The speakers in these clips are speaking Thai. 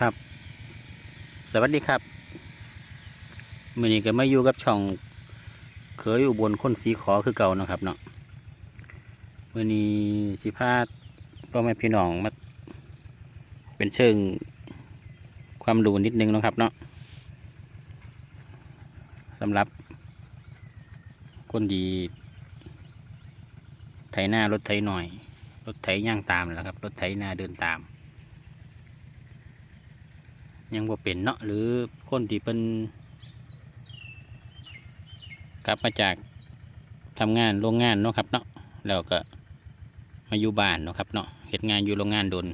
ครับ สวัสดีครับมือนี้ก็มาอยู่กับช่องเคยอุบลคนสีขอคือเก่านะครับเนาะมือนี้สิพาดก็แม่พี่น้องมาเป็นเชิงความรู้นิดนึงนะครับเนาะสำหรับคนดี ไถหน้ารถไถหน่อย รถไถย่างตามแล้วครับ รถไถหน้าเดินตาม ยังบ่เป็นเนาะหรือคนที่เป็นกลับมาจากทำงานโรงงานเนาะครับเนาะแล้วก็มาอยู่บ้านเนาะครับเนาะเฮ็ดงานอยู่โรงงานโดน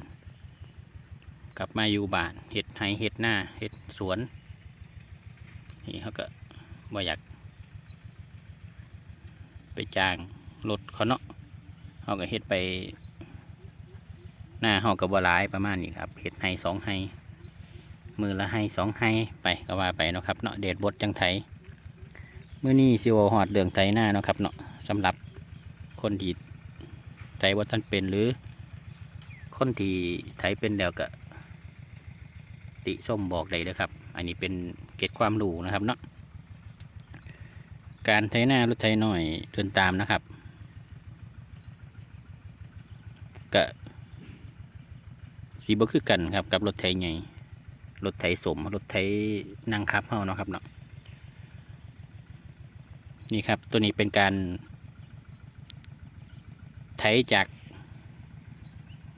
กลับมาอยู่บ้านเฮ็ดไห้เฮ็ดหน้าเฮ็ดสวนนี่เขาก็บ่อยาก ไปจ้างรถเขาเนาะเขาก็เฮ็ดไปหน้าเขาก็บ่หลายประมาณนี้ครับเฮ็ดไห้สองไห้ มือละให้สองให้ไปก็ว่าไปเนาะครับเนาะเดดบดจังไทยมือนี้สิวหอดเดืองไทยหน้าเนาะครับเนาะสำหรับคนที่ไทยว่าท่านเป็นหรือ คนที่ไทยเป็นแล้วก็ติส้มบอกได้เลยครับ อันนี้เป็นเกร็ดความรู้นะครับเนาะการไทยหน้ารถไทยหน่อยเดินตามนะครับก็สีบ่คือกันครับกับรถไทยใหญ่ รถไถสมรถไถนั่งคับเฮาเนาะครับเนาะนี่ครับตัวนี้เป็นการ ไถจาก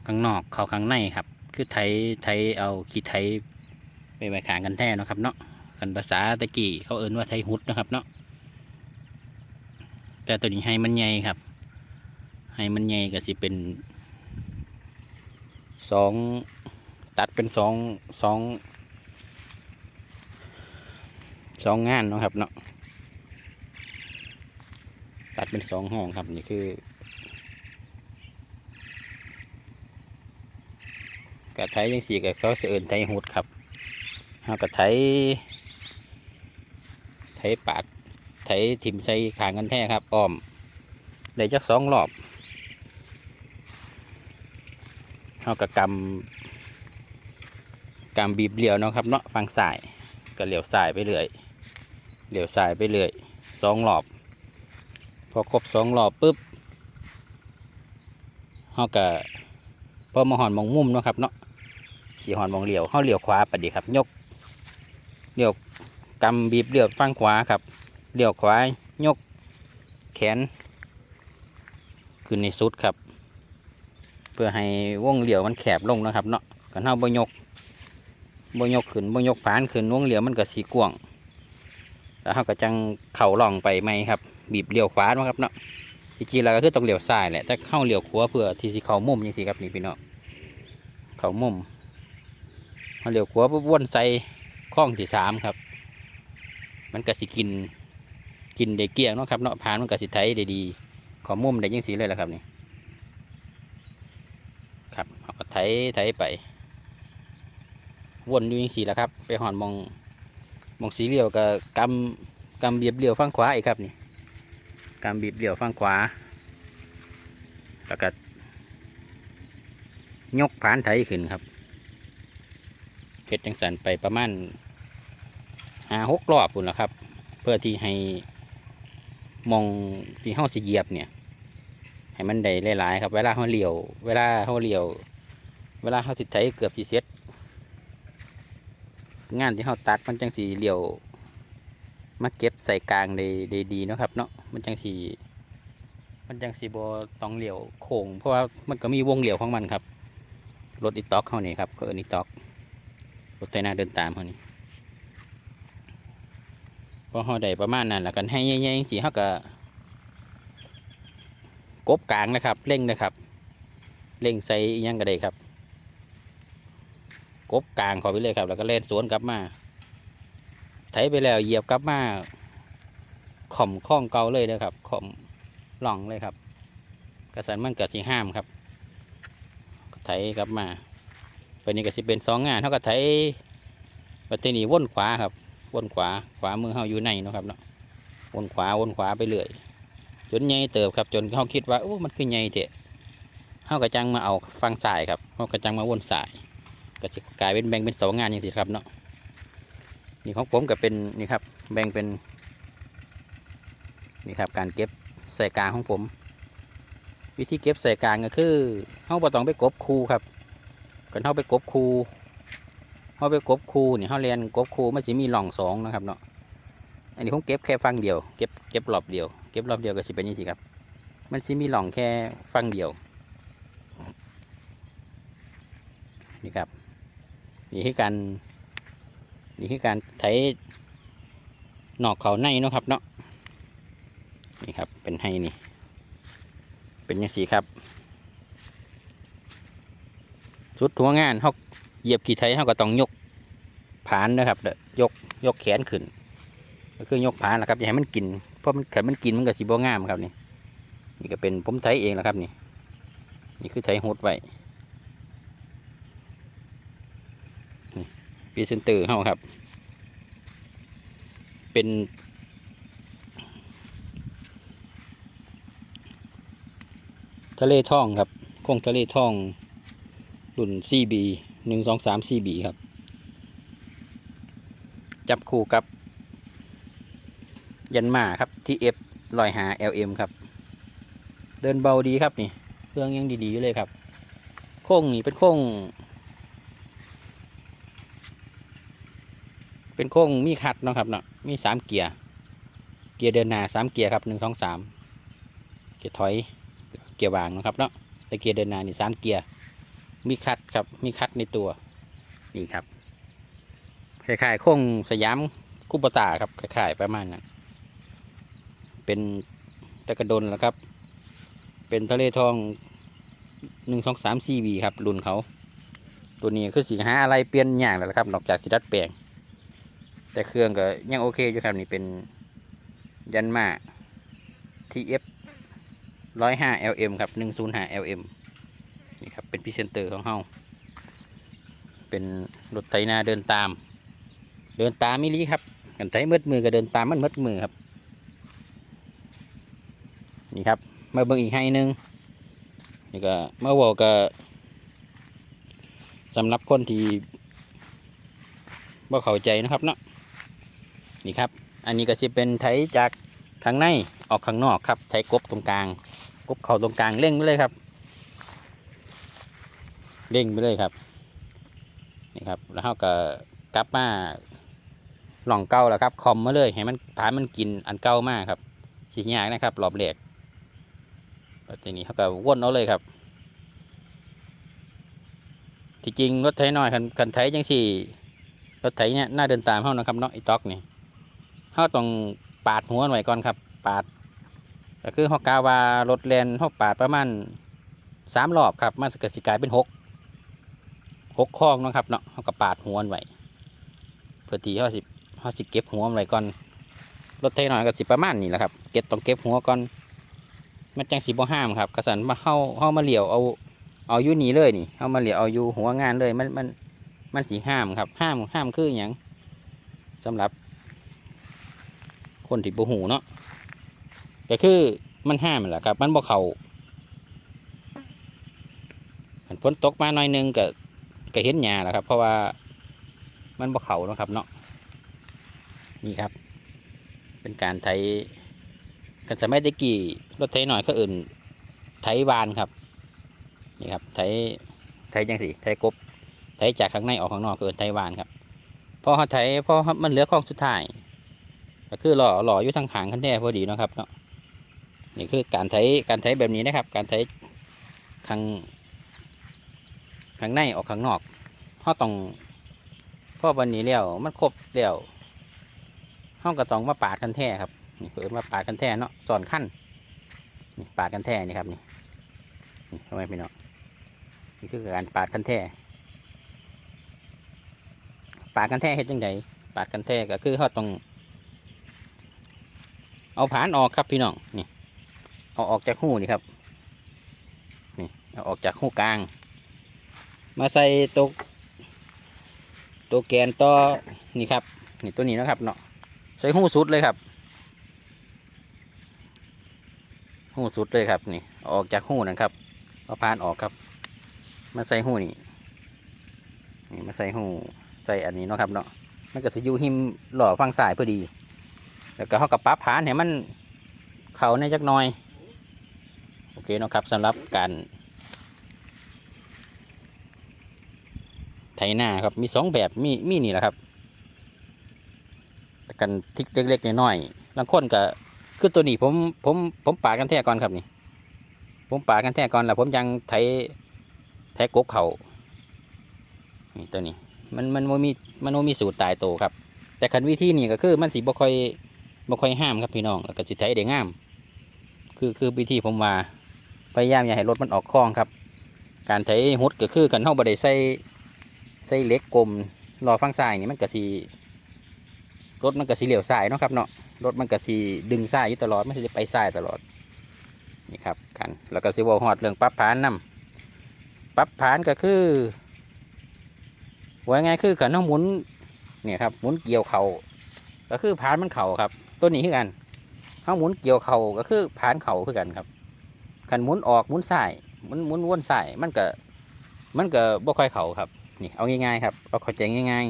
ข้างนอกเข้าข้างในครับ คือไถไถเอาขี้ไถไปไว้ขางกันแท้นะครับเนาะกันภาษาตะกี้เขาเอิ้นว่าไถหุดนะครับเนาะแต่ตัวนี้ให้มันใหญ่ครับ ให้มันใหญ่ก็สิเป็นสองตัดเป็นสองสอง สองงานเนาะครับเนาะตัดเป็นสองห้องครับนี่คือ กระไทยยังสี่กับเขาเสื่นไทยหุดครับเอากระไทยไทยปากไทยถิ่มใส่ขางกันแท้ครับอ้อมได้จักสองรอบเอากระกำกำบีบเหลียวเนาะครับเนาะฟังสายก็เหลียวสายไปเรื่อย เหลียวสายไปเรื่อยสองรอบ พอครบสองรอบปุ๊บเขาก็พอมาหอนมองมุมเนาะครับเนาะสีหอนมองเหลียวเขาเหลียวขวาปดีครับ ยกเหลียวกำบีบเหลียวฟังขวาครับเหลียวขวายกแขนขึ้นในสุดครับ เพื่อให้วงเหลียวมันแคบลงนะครับเนาะกันเท่าบ่ยกบ่ยกขึ้นบ่ยกฝานขึ้นวงเหลียวมันก็สีกวาง แล้วเขาก็จังเข่าล่องไปไหมครับ บีบเลี้ยวขวาเนาครับเนาะจริงๆแล้วก็คือต้องเลี้ยวซ้ายแหละแต่เข้าเลี้ยวขวาเพื่อที่สิเข่ามุมยังสิครับนี่พี่น้องเข่ามุมเขาเลี้ยวขวาปุ๊บวนใส่ข้องที่สามครับ มันก็สิกินกินได้เกลี้ยงเนาะครับเนาะพานมันก็สิไทยได้ดีเขอมุมได้ยังสีเลยแหละครับนี่ครับเขาก็ไถไถไป วนอยู่ยังสีแหละครับ ไปหอนมอง มองสีเหลียวกับกำกำบีบเหลียวฝั่งขวาอีกครับนี่กำบีบเหลียวฝั่งขวา แล้วก็ยกผานไถขึ้นครับเพ็ดจังสันไปประมาณหาหกรอบปุ่นแล้วครับ เพื่อที่ให้มองที่ห้าสิเหยียบเนี่ย ให้มันได้หลายๆครับ เวลาเขาเหลียว เวลาเขาเหลียว เวลาเขาติดไถเกือบสีเซ็ต งานที่เขาตัดมันจังสีเหลียวมาเก็บใส่กลางได้ด้ดีเนาะครับ เนาะมันจังสีมันจังสีบต้องเหลียวโค้งเพราะว่ามันก็มีวงเหลียวของมันครับรถอีต็อกเขานี่ครับก็อีต็อกรถไถนาเดินตามเขานี่พอเขาได้ประมาณนั้นแล้วกันให้แย่ๆสีเขาก็กบกลางนะครับเร่งนะครับเร่งใส่อิหยังก็ได้ครับ กบกลางเขอไปเลยครับ แล้วก็เล่นสวนกลับมาไถไปแล้วเหยียบกลับมาข่อมข้องเกาเลยนะครับข่อมหล่องเลยครับ กระสันมันกับสีห้ามครับไถกลับมาไปนี้ก็สิเป็นสองงานเท่ากับไถปัตตานีวนขวาครับวนขวาขวามือเฮาอยู่ในนะครับเนาะวนขวาวนขวาไปเรื่อยจนใหญ่เติบครับ จนเขาคิดว่าโอ้มันคือใหญ่เถอะเฮากระจังมาเอาฟังสายครับเฮากระจังมาวนสาย ก็จะกลายเป็นแบ่งเป็นสองงานอย่างสิครับเนาะนี่ของผมก็เป็นนี่ครับแบ่งเป็นนี่ครับการเก็บใส่กลางของผม วิธีเก็บใส่กลางก็คือเฮาบ่ต้องไปกบคูครับกันเฮาไปกบคูเฮาไปกบคูนี่เฮาเรียนกบคูมันสิมีหล่องสองนะครับเนาะอันนี้ผมเก็บแค่ฟังเดียวเก็บเก็บรอบเดียวเก็บรอบเดียวก็สิเป็นนี่สิครับ มันสิมีหล่องแค่ฟังเดียวนี่ครับ นี่คือการนี่คือการไถหนอกเขาในเนาะครับเนาะนี่ครับเป็นให้นี่ เป็นยังสีครับสุดหัวงานเขาเหยียบขี่ไทยเขาก็ต้องยกผานนะครับเด้อยกยกแขนขึ้น ก็คือยกผานนะครับอย่าให้มันกินเพราะมันขันมันกินมันก็สีบ่งามครับนี่นี่ก็เป็นผมไทยเองนะครับนี่ นี่คือไทยโฮดไว้ นี่ปีเซนเตอร์เขาครับ เป็น ทะเลท่องครับโค้งทะเลท่องรุ่น CB หนึ่งสองสาม CB ครับ จับคู่กับ ยันมาครับ TF ลอยหา LM ครับ เดินเบาดีครับนี่ เครื่องยังดีๆอยู่เลยครับ โค้งนี่เป็นโค้ง เป็นโค้งมีคัดเนาะครับเนาะมีสามเกียร์เกียร์เดินหน้าสามเกียร์ครับหนึ่งสองสามเกียร์ถอยเกียร์วางนะครับเนาะแต่เกียร์เดินหน้านี่สามเกียร์มีคัดครับมีคัดในตัวนี่ครับคล้ายๆโค้งสยามคุปตาครับคล้ายๆประมาณนั้นเป็นตะกระดนแล้วครับ เป็นทะเลทองหนึ่งสองสามซีบีครับรุ่นเขา ตัวนี้คือสีหาอะไรเปลี่ยนอย่างแล้วครับนอกจากสีดัดแปลง แต่เครื่องก็ยังโอเคอยู่ครับนี่เป็นยันมา TF ร้อยห้า LM ครับหนึ่งศูนย์ห้า LM นี่ครับเป็นพรีเซนเตอร์ของเฮาเป็นรถไถนาเดินตาม เดินตามมิลีครับกันไถมืดมือก็เดินตามมันมืดมือครับ นี่ครับมาเบิ่งอีกให้หนึงนี่ก็เมื่อวอก็สำหรับคนที่บ่เข้าใจนะครับเนาะ นี่ครับ อันนี้ก็สิเป็นไถจากข้างในออกข้างนอกครับ ไถกบตรงกลาง กบเข่าตรงกลางเร่งไปเลยครับ เร่งไปเลยครับ นี่ครับ แล้วเขาก็กลับมาหล่องเก่าแล้วครับ คอมมาเลย ให้มันผานมันกินอันเก่ามากครับสียากนะครับรอบแรกแล้วทีนี้เขาก็ว่นเอาเลยครับ ที่จริงรถไถน้อยคันคันไถจังสี่รถไถเนี่ยน่าเดินตามเขานะครับเนาะไอ้ต็อกนี่ เขาต้องปาดหัวหน่อยก่อนครับ ปาด ก็คือฮอกกาวารถแลนฮอกปาดประมาณสามรอบครับ มันก็สิกลายเป็นหกหกข้องนะครับเนาะเขาก็ปาดหัวไว้เพื่อที่เขาสิเขาสิเก็บหัวไว้ก่อนรถไถหน่อยก็สิประมาณนี้แหละครับ เก็บต้องเก็บหัวก่อนมันจังสิบ่ห้ามครับกระสันมาเข้าเข้ามาเหลี่ยวเอาเอาอยู่นี่เลยนี่เข้ามาเหลี่ยวเอาอยู่หัวงานเลยมันมันมันสีห้ามครับ ห้ามห้ามคืออย่างสำหรับ คนที่บ่หูเนาะก็คือมันห้ามแหละครับ มันบ่เขาหันฝนตกมาหน่อยนึงก็ก็เห็นหญ้าแหละครับ เพราะว่ามันบ่เขาเนาะครับเนาะนี่ครับ เป็นการไถกันสมัยตะกี้รถไถหน่อยเขาอื่นไถวานครับ นี่ครับไถไถยังสิไถกบไถจากข้างในออกข้างนอกก็อื่นไถวานครับพอเขาไถพอมันเหลือข้องสุดท้าย ก็คือหล่อหล่ออยู่ทางขางคันแท้พอดีเนาะครับเนาะนี่คือการไถการไถแบบนี้นะครับ การไถข้างข้างในออกข้างนอกเขาต้องพอวันนี้แล้วมันครบแล้วเขาก็ต้องมาปาดกันแท้ครับนี่คือมาปาดกันแท้เนาะสอนขั้นนี่ปาดกันแท้นี่ครับนี่นี่ทำไมพี่เนาะนี่คือการปาดกันแท้ปาดกันแท้เฮ็ดยังไงปาดกันแท้ก็คือเขาต้อง เอาผานออกครับพี่น้องนี่เอาออกจากหูนี่ครับนี่เอาออกจากหูกลาง มาใส่ตัวตัวแกนต่อนี่ครับนี่ตัวนี้นะครับเนาะใส่หูสุดเลยครับหูสุดเลยครับนี่ออกจากหูนั่นครับเอาพานออกครับ มาใส่หูนี่นี่มาใส่หูใส่อันนี้เนาะครับเนาะมันก็สิอยู่หิมหล่อฟังสายพอดี แล้วก็เขากับปรั๊บผานให้มันเขาในจักหน่อย โอเคนะครับสำหรับการไถนาครับมีสองแบบมีมีนี่แหละครับกันทิกเล็กๆน้อยๆบางคนก็คือตัวนี้ผมผมผมปาดกันแท้ก่อนครับนี่ ผมปาดกันแท้ก่อนแล้วผมยังไถไถกกเขานี่ตัวนี้ มันมันบ่มีมันมีสูตรตายโตครับ แต่คันวิธีนี่ก็คือมันสิบ่ค่อย บ่ค่อยห้ามครับพี่น้องแล้วก็สิไถได้งาม คือคือวิธีผมว่าพยายามอย่าให้รถมันออกคลองครับ การไถฮุดก็คือกันเฮาบ่ได้ใส่ใส่เล็กกลมรอฟังซ้ายนี่มันก็สิรถมันก็สิเหลียวซ้ายเนาะครับเนาะรถมันก็สิดึงซ้ายอยู่ตลอดไม่ได้ไปซ้ายตลอดนี่ครับกันแล้วก็สิว้าฮอดเรื่องปรับผานนํปรับผานก็คือว่าไงคือกันเฮาหมุนเนี่ยครับหมุนเกี่ยวเขาก็คือผานมันเข่าครับ ตัวนี้คือกันเขาหมุนเกี่ยวเข่าก็คือผ่านเข่าคือกันครับขันหมุนออกหมุนใสายหมุนหมุนวนใสายมันก็มันก็บ่ค่อยเข่าครับนี่เอาง่ายๆครับเอาเข้าใจง่าย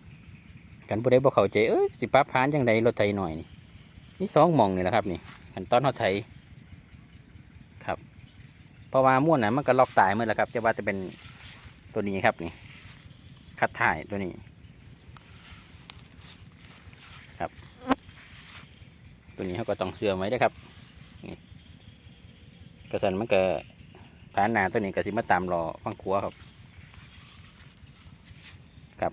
ๆกันผู้ใดบ่เข้าใจเอ้ยสิปรับผ่านจังใดรถไถหน่อยนี่นี่สองมองนี่แหละครับนี่ขันตอนเขาไถครับ เพราะว่าม้วนน่ะมันก็ล็อกตายเมื่อแล้วครับจะว่าจะเป็นตัวนี้ครับนี่คัดถ่ายตัวนี้ ตัวนี้เขาก็ต้องเสื่อมไว้ด้ครับนี่กระสันมันก็ผ่านนาตัวนี้ก็สิมาตามรอฟังขัวครับครับ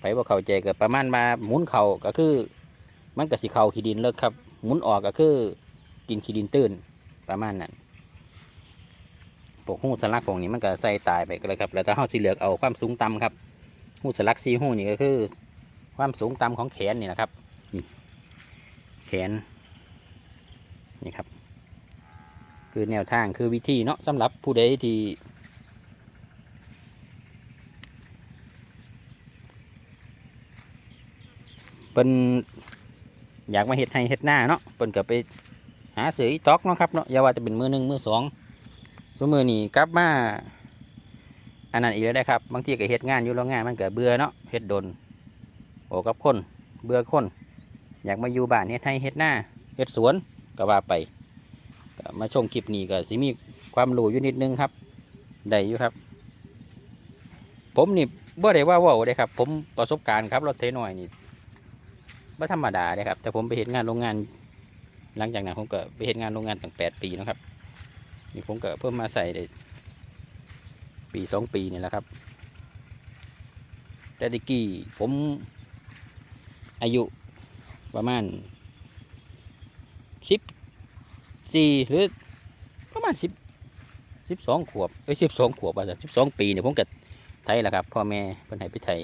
ไปว่าเขาใจก็ประมาณมาหมุนเขาก็คือ มันก็สิเขาขี้ดินเลิกครับหมุนออกก็คือกินขี้ดินตื้นประมาณนั้นพวกหูสลักพวกนี้มันก็ใส่ตายไปก็เลยครับ แล้วถ้าเขาสิเหลือกเอาความสูงต่ำครับหูสลักซีหูนี่ก็คือ ความสูงต่ำของแขนนี่นะครับ แขนนี่ครับ คือแนวทางคือวิธีเนาะสำหรับผู้ใดที่เป็นอยากมาเฮ็ดให้เฮ็ดหน้าเนาะเพิ่นก็ไปหาเสืออีตอกเนาะครับเนาะอย่าว่าจะเป็นมือหนึ่งมือสองสมือนี่กลับมาอันนั้นอีกแล้วได้ครับบางทีก็เฮ็ดงานอยู่แล้วงานมันเก็เบื่อเนาะเฮ็ดดนโอ้กับคนเบื่อคน อยากมาอยู่บ้านเฮ็ดให้เฮ็ดหน้าเฮ็ดสวนก็ว่าไปมาชมคลิปนี้ก็สิมีความรู้อยู่นิดนึงครับได้อยู่ครับ ผมนี่บ่ได้ว่าว่าได้ครับ ผมประสบการณ์ครับรถเทน้อยนี่บ่ธรรมดาเลยครับ แต่ผมไปเห็นงานโรงงาน หลังจากนั้นผมก็ไปเห็นงานโรงงานตั้งแปดปีนะครับนี่ผมก็เพิ่มมาใส่ได้ปีสองปีนี่แหละครับ แต่ตะกี้ผมอายุ ประมาณสิบสี่หรือประมาณสิบสิบสองขวบเอ้ยสิบสองขวบอะสิบสองปีเนี่ยผมก็ไทยแหละครับพ่อแม่เพิ่นให้ไปไทย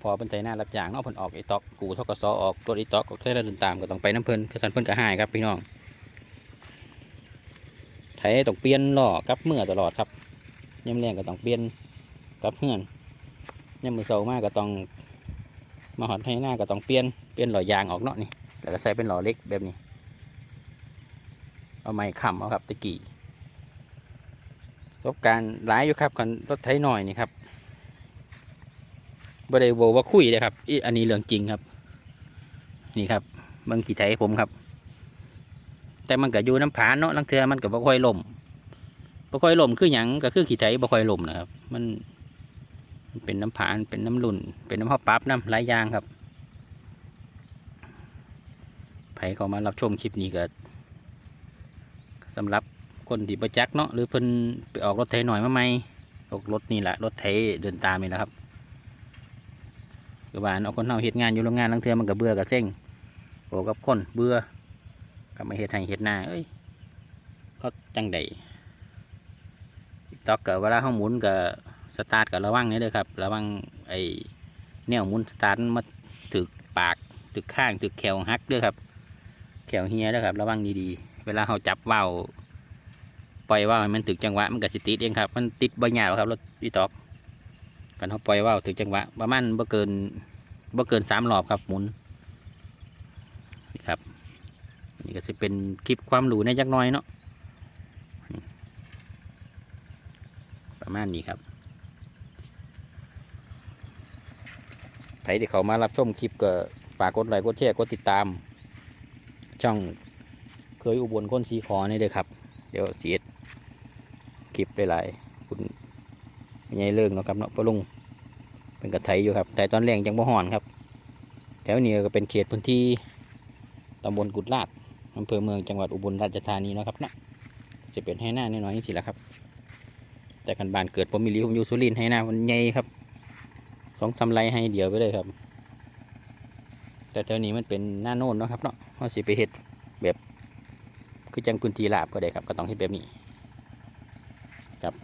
พอเพิ่นไทยหน้ารับจ้างเนาะเพิ่นออกไอตอกกูทกสออกรถไอตอกออกเท่าเดินตามก็ต้องไปน้ำเพิ่นกระสันเพิ่นก็หายครับพี่น้องไทยต้องเปลี่ยนล้อกับเมื่อตลอดครับย่ำแรงก็ต้องเปลี่ยนกับเฮือนย่ำมือเสามากก็ต้อง มาหอดให้หน้าก็ต้องเปลี่ยนเปลี่ยนหล่อยางออกเนาะนี่แล้วก็ใส่เป็นหล่อเล็กแบบนี้ เอาไม้ค้ำเอาครับตะกี้ประสบการณ์หลายอยู่ครับกันรถไถหน่อยนี่ครับบ่ได้โวว่าคุยเลยครับอีอันนี้เรื่องจริงครับ นี่ครับเบิ่งขี่ไถผมครับ แต่มันก็อยู่น้ำผานเนาะลังเทือมันก็บ่ค่อยล่มบ่ค่อยล่มคือหยังก็คือขี่ไถบ่ค่อยล่มนะครับ มัน เป็นน้ำผานเป็นน้ำลุ่น เป็นน้ำข้าวปั๊บน้ำหลายอย่างครับไผเขามารับชมคลิปนี้ก็สำหรับคนที่ประจักเนาะหรือเพิ่นไปออกรถไถหน่อยมาไหมออกรถนี่แหละรถไถเดินตามนี่แหละครับคือว่าเอาคนเฮาเฮ็ดงานอยู่โรงงานลังเทือมันก็เบื่อกับเซ็งโอ้กับคนเบื่อก็มาเฮ็ดให้เฮ็ดหน้าเอ้ยก็จังใดตอกกับเวลาเฮาหมุนกับ สตาร์ทกับระวังนี่เลยครับ ระวังไอ้แนวหมุนสตาร์ทมาถึกปากถึกข้างถึกแขวหักด้วยครับ แขวเฮียด้วยครับ ระวังดีๆ เวลาเขาจับว่าวปล่อยว่าวมันถึกจังหวะมันก็สิติดเองครับ มันติดบ่ยาวครับรถอีตอกกันเขาปล่อยว่าวถึกจังหวะประมาณบ่เกินบ่เกินสามรอบครับหมุนนี่ครับนี่ก็จะเป็นคลิปความรู้ในจักหน้อยเนาะประมาณนี้ครับ รที่เขามารับชมคลิปก็ฝากกดไลค์กดแชร์กดติดตาม ช่องเคยอุบลคนสีขอนี่เลยครับ เดี๋ยวเสียดคลิปหลายๆคุณไม่ใช่เลิกเนาะครับเนาะปะลุงเป็นกระไทยอยู่ครับ แต่ตอนแรงจังบ่ห่อนครับ แถวนี้ก็เป็นเขตพื้นที่ตำบลกุดลาดอำเภอเมืองจังหวัดอุบลราชธานีนะครับเนาะจะเป็นให้หน้าน้อยๆนี่สิละครับ แต่คันบานเกิดผมมีลีผมอยู่สุรินทร์ให้หน้ามันใหญ่ครับ สองสามไรให้เดียวไปเลยครับ แต่แถวนี้มันเป็นหน้าโน่นเนาะครับเนาะเขาสิไปเฮ็ดแบบคือจังพื้นที่ลาบก็ได้ครับ ก็ต้องเฮ็ดแบบนี้ครับ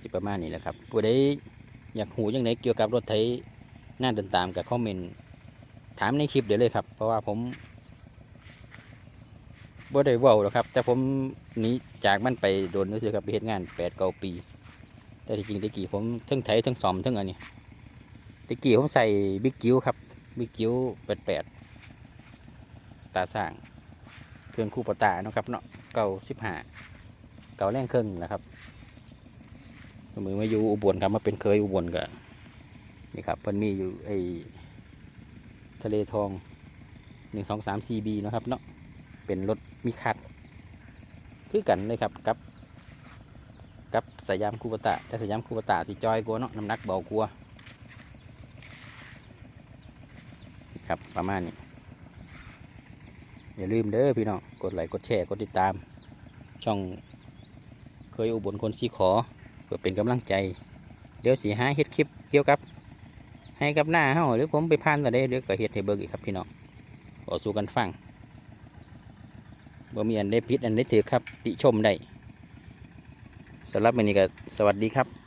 สิประมาณนี้แหละครับผู้ใดอยากหูยังไงเกี่ยวกับรถไถหน้าเดินตามกับคอมเมนต์ถามในคลิปเดี๋ยวเลยครับ เพราะว่าผม บ่ได้เว้าหรอกครับ แต่ผมหนี้จากมันไปโดนนี่สิครับไปเฮ็ดงานแปดเก้าปี แต่ที่จริงตะกี้ผมทั้งไถทั้งซ่อมทั้งอันนี้ตะกี้ผมใส่บิ๊กกิ้วครับบิ๊กกิ้วแปดแปดตาสร้าง เครื่องคู่ปตาเนาะครับเนาะเก่าสิบห้าเก่าแรงเครื่องนะครับมือมาอยู่อุบลครับมาเป็นเคยอุบลก็นี่ครับเพิ่นมีอยู่ไอทะเลทองหนึ่งสองสามซีบีนะครับเนาะ เป็นรถมีคัดคือกันเลยครับกับ กับสยามคูปตะแต่สยามคูปตะสิจอยกลัวเนาะน้ำหนักเบากลัวครับประมาณนี้อย่าลืมเด้อพี่น้องกดไลค์กดแชร์กดติดตาม ช่องเคยอุบลคนสีขอเพื่อเป็นกำลังใจ เดี๋ยวสีหาเฮ็ดคลิปเกี่ยวกับ ให้กับหน้าเฮาหรือผมไปพานก็ได้เดี๋ยวก็เฮ็ดให้เบิกอีกครับพี่น้องขอสู้กันฟัง บ่มีอันได้พิษอันได้ถือครับติชมได้สำหรับวันนี้ก็สวัสดีครับ